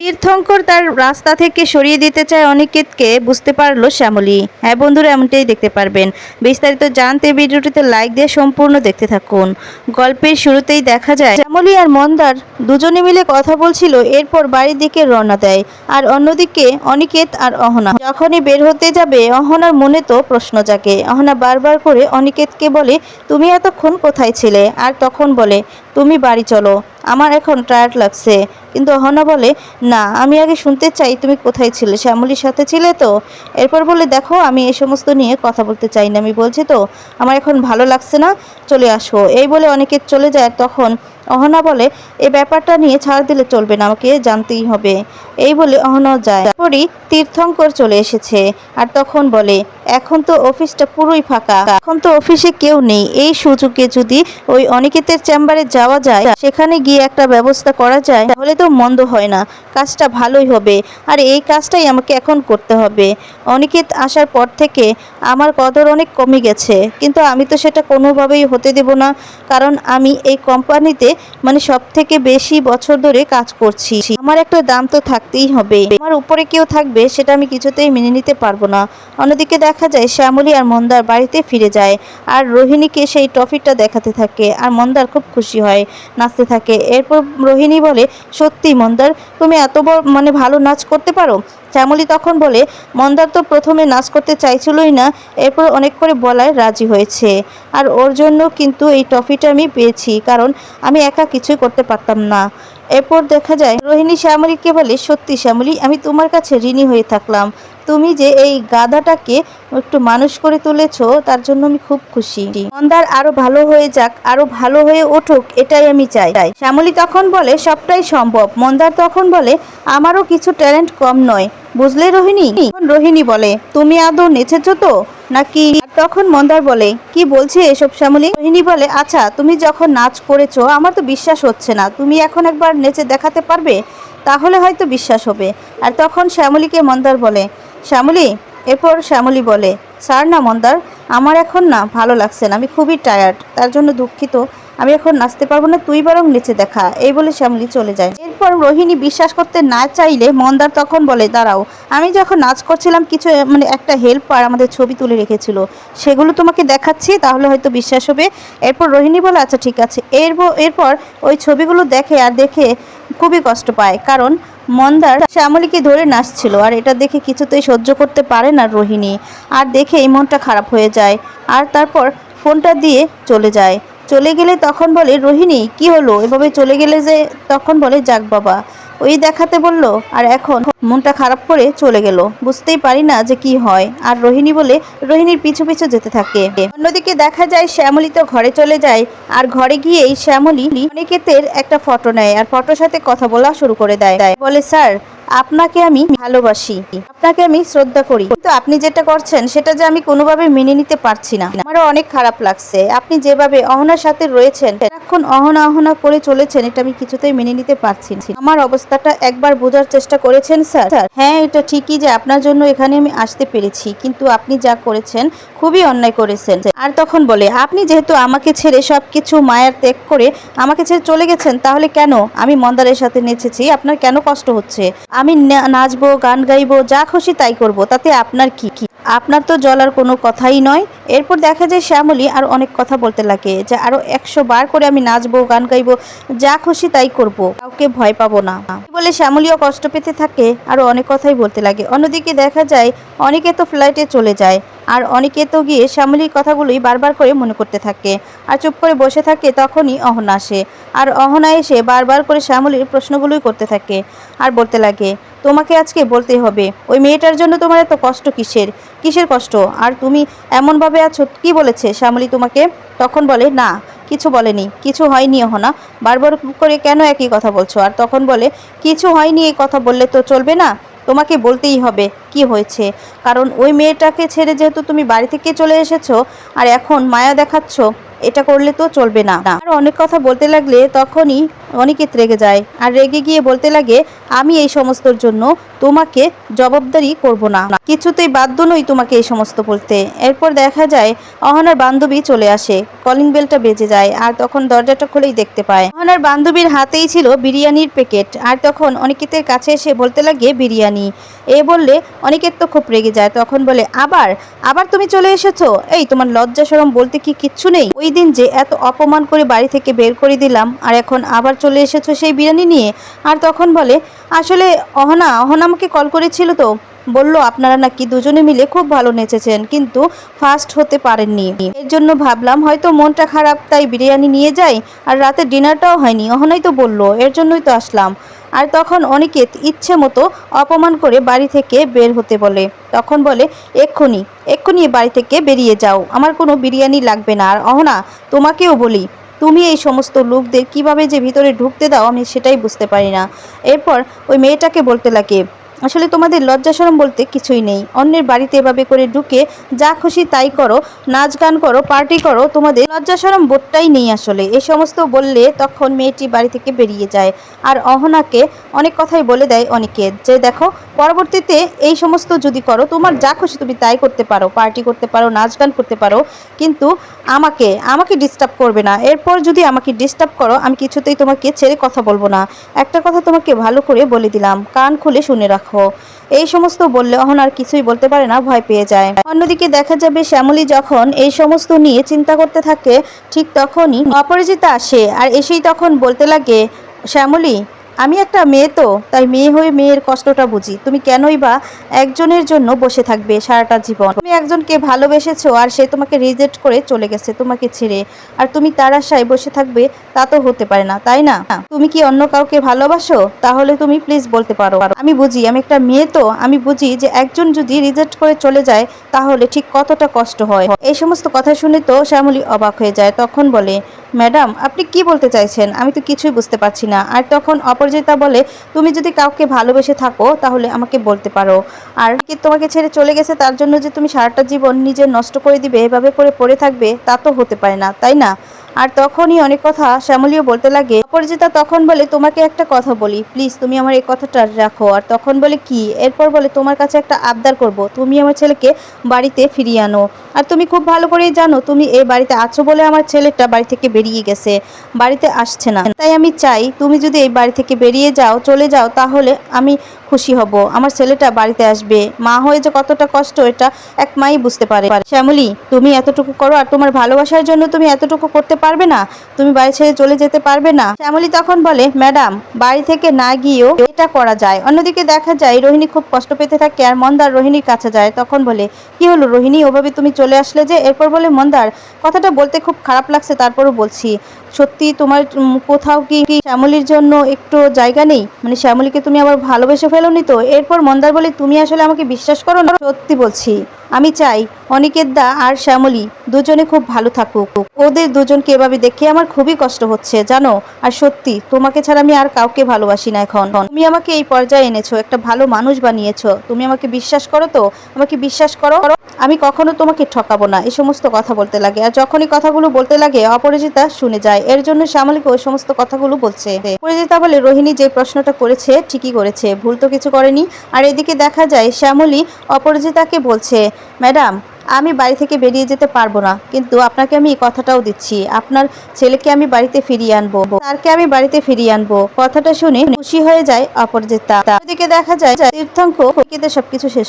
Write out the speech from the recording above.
তীর্থঙ্কর তার রাস্তা থেকে সরিয়ে দিতে চায় অনিকেতকে, বুঝতে পারল শ্যামলী। হ্যাঁ বন্ধুরা, এমনটাই দেখতে পারবেন। বিস্তারিত জানতে ভিডিওটিতে লাইক দিয়ে সম্পূর্ণ দেখতে থাকুন। গল্পের শুরুতেই দেখা যায় শ্যামলী আর মন্দার দুজনে মিলে কথা বলছিল, এরপর বাড়ির দিকে রওনা দেয় আর অন্যদিকে অনিকেত আর অহনা। যখনই বের হতে যাবে, অহনার মনে তো প্রশ্ন জাগে। অহনা বারবার করে অনিকেতকে বলে, তুমি এতক্ষণ কোথায় ছিলে? আর তখন বলে, তুমি বাড়ি চলো, আমার এখন টায়ার্ড লাগছে। কিন্তু অহনা বলে, না, আমি আগে শুনতে চাই তুমি কোথায় ছিলে, শ্যামলির সাথে ছিলে তো? এরপর বলে, দেখো, আমি এই সমস্ত নিয়ে কথা বলতে চাই না, আমি বলছি তো, আমার এখন ভালো লাগছে না, চলে আসো। এই বলে অনেকে চলে যায়। তখন অহনা বলে, এ ব্যাপারটা নিয়ে ছাড় দিলে চলবে না, আমাকে জানতেই হবে। এই বলে অহনা যায়। তীর্থঙ্কর চলে এসেছে। আর তখন বলে এখন তো অফিসটা পুরোই ফাঁকা। এখন তো অফিসে কেউ নেই। এই সুযোগে যদি ওই অনিকেতের চেম্বারে যাওয়া যায়, সেখানে গিয়ে একটা ব্যবস্থা করা যায়, তাহলে তো মন্দ হয় না। কাজটা ভালোই হবে। আর এই কাজটাই আমাকে এখন করতে হবে। অনিকেত আসার পর থেকে আমার কদর অনেক কমে গেছে। কিন্তু আমি তো সেটা কোনোভাবেই হতে দেব না। কারণ আমি এই কোম্পানিতে মানে সব থেকে বেশি বছর ধরে কাজ করছি। আমার একটা দাম তো থাকতেই হবে। আমার উপরে কেউ থাকবে, সেটা আমি কিছুতেই মেনে নিতে পারব না। অন্যদিকে দেখা যায় শ্যামলী আর মন্দার বাড়িতে ফিরে যায়। আর রোহিণীকে সেই ট্রফিটা দেখাতে থাকে আর মন্দার খুব খুশি হয়, নাচতে থাকে। এরপর রোহিণী বলে, সত্যি মন্দার, তুমি এত বড় মানে ভালো নাচ করতে পারো? শ্যামলী তখন বলে, মন্দার তো প্রথমে নাচ করতে চাইছিলই না, এরপর অনেক করে বলায় রাজি হয়েছে। আর ওর জন্য কিন্তু এই ট্রফিটা আমি পেয়েছি, কারণ আমি একা কিছুই করতে পারতাম না। এরপর দেখা যায়, রোহিণী শ্যামলীকে বলে, সত্যি শ্যামলী, আমি তোমার কাছে ঋণী হয়ে থাকলাম। তুমি যে এই গাধাটাকে একটু মানুষ করে তুলেছ, তার জন্য আমি খুব খুশি। মন্দার আরও ভালো হয়ে যাক, আরও ভালো হয়ে উঠুক, এটাই আমি চাই। শ্যামলী তখন বলে, সবটাই সম্ভব। মন্দার তখন বলে, আমারও কিছু ট্যালেন্ট কম নয়। বুঝলে রোহিণী? রোহিণী বলে, তুমি আদৌ নেচেছো তো? নাকি তখন মন্দার বলে, কি বলছে এসব শ্যামলী? রোহিণী বলে আচ্ছা তুমি যখন নাচ করেছ, আমার তো বিশ্বাস হচ্ছে না। তুমি এখন একবার নেচে দেখাতে পারবে? তাহলে হয়তো বিশ্বাস হবে। আর তখন শ্যামলীকে মন্দার বলে, শ্যামলী? এরপর শ্যামলী বলে, স্যার না মন্দার, আমার এখন না ভালো লাগছে না, আমি খুবই টায়ার্ড তার জন্য দুঃখিত। আমি এখন নাচতে পারব না, তুই বরং নিচে দেখা। এই বলে শ্যামলী চলে যায়। এরপর রোহিণী বিশ্বাস করতে না চাইলে মন্দার তখন বলে, দাঁড়াও, আমি যখন নাচ করছিলাম, কিছু মানে একটা হেল্পার আমাদের ছবি তুলে রেখেছিল। সেগুলো তোমাকে দেখাচ্ছি, তাহলে হয়তো বিশ্বাস হবে। এরপর রোহিণী বলে আচ্ছা ঠিক আছে। এর এরপর ওই ছবিগুলো দেখে আর দেখে খুবই কষ্ট পায়, কারণ মন্দার শ্যামলীকে ধরে নাচছিল, আর এটা দেখে কিছুতেই সহ্য করতে পারে না রোহিণী। আর দেখে এই মনটা খারাপ হয়ে যায়, আর তারপর ফোনটা দিয়ে চলে যায়। চলে গেলে তখন বলে, রোহিণী, কি হলো? এভাবে চলে গেলে যে তখন বলে, যাক বাবা। ওই দেখাতে বলল, আর এখন? মনটা খারাপ করে চলে গেল। বুঝতেই পারি না যে কি হয়। আর রোহিণী বলে, রোহিণীর পিছু পিছু যেতে থাকে। অন্যদিকে দেখা যায়, শ্যামলী তো ঘরে চলে যায়। আর ঘরে গিয়েই শ্যামলী অনিকেতের একটা ফটো নেয়। আর ফটোর সাথে কথা বলা শুরু করে দেয়। বলে, স্যার আপনাকে আমি ভালোবাসি, আপনাকে আমি শ্রদ্ধা করি। কিন্তু আপনি যেটা করছেন, সেটা যে আমি কোনোভাবে মেনে নিতে পারছি না। আমারও অনেক খারাপ লাগছে। আপনি যেভাবে অহনার সাথে রয়েছেন এখন অহনা অহনা করে চলেছেন, এটা আমি কিছুতেই মেনে নিতে পারছি না। আমার অবস্থাটা একবার বোঝার চেষ্টা করেছেন, স্যার। হ্যাঁ এটা ঠিকই যে আপনার জন্য এখানে আমি আসতে পেরেছি, কিন্তু আপনি যা করেছেন, খুবই অন্যায় করেছেন আর তখন বলে, আপনি যেহেতু আমাকে ছেড়ে সবকিছু মায়ার ত্যাগ করে আমাকে ছেড়ে চলে গেছেন, তাহলে কেন? আমি মন্দারের সাথে নেচেছি, আপনার কেন কষ্ট হচ্ছে? আমি নাচবো, গান গাইবো, যা খুশি তাই করব, তাতে আপনার কি কি? আপনার তো জলার কোনো কথাই নয়। এরপর দেখা যায় শ্যামলী আর অনেক কথা বলতে লাগে, যে আরও একশো বার করে আমি নাচবো, গান গাইবো, যা খুশি তাই করব, কাউকে ভয় পাবো না। বলে শ্যামলীও কষ্ট পেতে থাকে, আরও অনেক কথাই বলতে লাগে। অন্যদিকে দেখা যায়, অনেকে তো ফ্লাইটে চলে যায়, আর অনেকে তো গিয়ে শ্যামলীর কথাগুলোই বারবার করে মনে করতে থাকে, আর চুপ করে বসে থাকে তখনই অহনা আসে, আর অহনা এসে বারবার করে শ্যামলীর প্রশ্নগুলোই করতে থাকে, আর বলতে লাগে তোমাকে আজকে বলতেই হবে, ওই মেয়েটার জন্য তোমার এত কষ্ট কিসের? কিসের কষ্ট? আর তুমি এমনভাবে আছো, কি বলেছে শ্যামলী তোমাকে? তখন বলে, না, কিছু বলেনি, কিছু হয়নি অহনা। বারবার করে কেন একই কথা বলছো? আর তখন বলে, কিছু হয়নি, এই কথা বললে তো চলবে না। তোমাকে বলতেই হবে কি হয়েছে। কারণ ওই মেয়েটাকে ছেড়ে যেহেতু তুমি বাড়ি থেকে চলে এসেছ, আর এখন মায়া দেখাচ্ছ এটা করলে তো চলবে না। আর অনেক কথা বলতে লাগলে তখনই অনিকেত রেগে যায়। আর রেগে গিয়ে বলতে লাগে, আমি এই সমস্তর জন্য তোমাকে জবাবদারি করব না। কিছুতেই বাধ্য নই তোমাকে এই সমস্ত বলতে। এরপর দেখা যায়, অহনার বান্ধবী চলে আসে। কলিং বেলটা বেজে যায় আর তখন দরজাটা খুলেই দেখতে পায়। অহনার বান্ধবীর হাতেই ছিল বিরিয়ানির প্যাকেট। আর তখন অনিকেতের কাছে এসে বলতে লাগে, বিরিয়ানি। এ বললে, অনিকেত তো খুব রেগে যায়। তখন বলে, আবার? আবার তুমি চলে এসেছ? এই, তোমার লজ্জা সরম বলতে কি কিচ্ছু নেই? ওই দিন যে এত অপমান করে বাড়ি থেকে বের করে দিলাম, আর এখন আবার চলে এসেছ সেই বিরিয়ানি নিয়ে? আর তখন বলে, আসলে অহনা অহনা আমাকে কল করেছিল তো। বলল, আপনারা নাকি দুজনে মিলে খুব ভালো নেচেছেন, কিন্তু ফার্স্ট হতে পারেননি। এর জন্য ভাবলাম, হয়তো মনটা খারাপ, তাই বিরিয়ানি নিয়ে যাই, আর রাতে ডিনারটাও হয়নি। অহনাই তো বলল, এর জন্যই তো আসলাম। আর তখন অনিকেত ইচ্ছে মতো অপমান করে বাড়ি থেকে বের হতে বলে। তখন বলে, এক্ষুনি এক্ষুনি বাড়ি থেকে বেরিয়ে যাও, আমার কোনো বিরিয়ানি লাগবে না। আর অহনা, তোমাকেও বলি, তুমি এই সমস্ত লোকদের কীভাবে যে ভিতরে ঢুকতে দাও, আমি সেটাই বুঝতে পারি না। এরপর ওই মেয়েটাকে বলতে লাগে আসলে তোমাদের লজ্জাসরম বলতে কিছুই নেই। অন্যের বাড়িতে এভাবে করে ঢুকে যা খুশি তাই করো, নাচ গান করো, পার্টি করো, তোমাদের লজ্জাসরম বোধটাই নেই আসলে। এই সমস্ত বললে তখন মেয়েটি বাড়ি থেকে বেরিয়ে যায়। আর অহনাকে অনেক কথাই বলে দেয় অনেকে যে, দেখো, পরবর্তীতে এই সমস্ত যদি করো, তোমার যা খুশি তুমি তাই করতে পারো। পার্টি করতে পারো, নাচ গান করতে পারো। কিন্তু আমাকে আমাকে ডিস্টার্ব করবে না। এরপর যদি আমাকে ডিস্টার্ব করো, আমি কিছুতেই তোমাকে ছেড়ে কথা বলব না। একটা কথা তোমাকে ভালো করে বলে দিলাম। কান খুলে শুনে রাখো। এই সমস্ত বললে অহন আর কিছুই বলতে পারে না, ভয় পেয়ে যায়। অন্যদিকে দেখা যাবে শ্যামলী যখন এই সমস্ত নিয়ে চিন্তা করতে থাকে, ঠিক তখনই অপরাজিতা আসে। আর এসেই তখন বলতে লাগে, শ্যামলী আমি একটা মেয়ে তো, তাই মেয়ে হয়ে মেয়ের কষ্টটা বুঝি। তুমি কেনই বা একজনের জন্য বসে থাকবে সারাটা জীবন? তুমি একজনকে ভালোবেসেছো আর সে তোমাকে রিজেক্ট করে চলে গেছে, তোমাকে ছেড়ে। আর তুমি তার আশায় বসে থাকবে, তা তো হতে পারে না, তাই না? তুমি কি অন্য কাউকে ভালোবাসো? তাহলে তুমি প্লিজ বলতে পারো। আমি বুঝি, আমি একটা মেয়ে তো, আমি বুঝি যে একজন যদি রিজেক্ট করে চলে যায়, তাহলে ঠিক কতটা কষ্ট হয়। এই সমস্ত কথা শুনে তো শ্যামলী অবাক হয়ে যায়, তখন বলে, ম্যাডাম, আপনি কি বলতে চাইছেন? আমি তো কিছুই বুঝতে পারছি না। আর তখন অপরাজিতা বলে, তুমি যদি কাউকে ভালোবেসে থাকো, তাহলে আমাকে বলতে পারো। আর কি তোমাকে ছেড়ে চলে গেছে, তার জন্য যে তুমি সারাটা জীবন নিজের নষ্ট করে দিবে, এভাবে করে পড়ে থাকবে, তা তো হতে পারে না, তাই না? আর তখনই অনেক কথা শ্যামলীও বলতে লাগে, অপরাজিতা তখন বলে, তোমাকে একটা কথা বলি প্লিজ তুমি আমার এই কথাটা রাখো। আর তখন বলে, কি? এরপর বলে, তোমার কাছে একটা আবদার করব, তুমি আমার ছেলেকে বাড়িতে ফিরিয়ে আনো। আর তুমি খুব ভালো করেই জানো, তুমি এই বাড়িতে আছো বলে আমার ছেলেটা বাড়ি থেকে বেরিয়ে গেছে, বাড়িতে আসছে না। তাই আমি চাই, তুমি যদি এই বাড়ি থেকে বেরিয়ে যাও, চলে যাও, তাহলে আমি খুশি হব। আমার ছেলেটা বাড়িতে আসবে। মা হয়ে যে কতটা কষ্ট, এটা এক মাই বুঝতে পারে। শ্যামলী, তুমি এতটুকু করো আর তোমার ভালোবাসার জন্য তুমি এতটুকু করতে পারবে না? তুমি বাড়ি ছেড়ে চলে যেতে পারবে না? শ্যামলী তখন বলে, ম্যাডাম, বাড়ি থেকে না গিয়েও এটা করা যায়। অন্যদিকে দেখা যায়, রোহিণী খুব কষ্ট পেতে থাকে আর মন্দার রোহিণীর কাছে যায়। তখন বলে, কি হলো রোহিণী, ওভাবে তুমি চলে আসলে যে? এরপর বলে, মন্দার, কথাটা বলতে খুব খারাপ লাগছে, তারপরও বলছি। সত্যি তোমার কোথাও কি শ্যামলীর জন্য একটু জায়গা নেই? মানে শ্যামলীকে তুমি আবার ভালোবেসে ফেলোনি তো? এরপর মন্দার বলে তুমি আসলে আমাকে বিশ্বাস করো না? সত্যি বলছি। আমি চাই অনিকেত দা আর শ্যামলী দুজনে খুব ভালো থাকুক। ওদের দুজনকে এভাবে দেখে আমার খুবই কষ্ট হচ্ছে, জানো? আর সত্যি, তোমাকে ছাড়া আমি আর কাউকে ভালোবাসি না এখন। তুমি আমাকে এই পর্যায়ে এনেছো, একটা ভালো মানুষ বানিয়েছো। তুমি আমাকে বিশ্বাস করো তো? আমাকে বিশ্বাস করো? আমি কখনো তোমাকে ঠকাবো না এই সমস্ত কথা বলতে লাগে। আর যখনই কথাগুলো বলতে লাগে, অপরাজিতা শুনে যায়। এর জন্য শ্যামলীকে ওই সমস্ত কথাগুলো বলছে। অপরাজিতা বলে, রোহিণী যে প্রশ্নটা করেছে, ঠিকই করেছে। ভুল তো কিছু করেনি। আর এদিকে দেখা যায়, শ্যামলী অপরাজিতাকে বলছে ম্যাডাম, আমি বাড়ি থেকে বেরিয়ে যেতে পারব না, কিন্তু আপনাকে আমি এই কথাটাও দিচ্ছি। আপনার ছেলেকে আমি বাড়িতে ফিরিয়ে আনব। তারকে আমি বাড়িতে ফিরিয়ে আনব। কথাটা শুনে খুশি হয়ে যায় অপরাজিতা দেখা যায় যে সবকিছু শেষ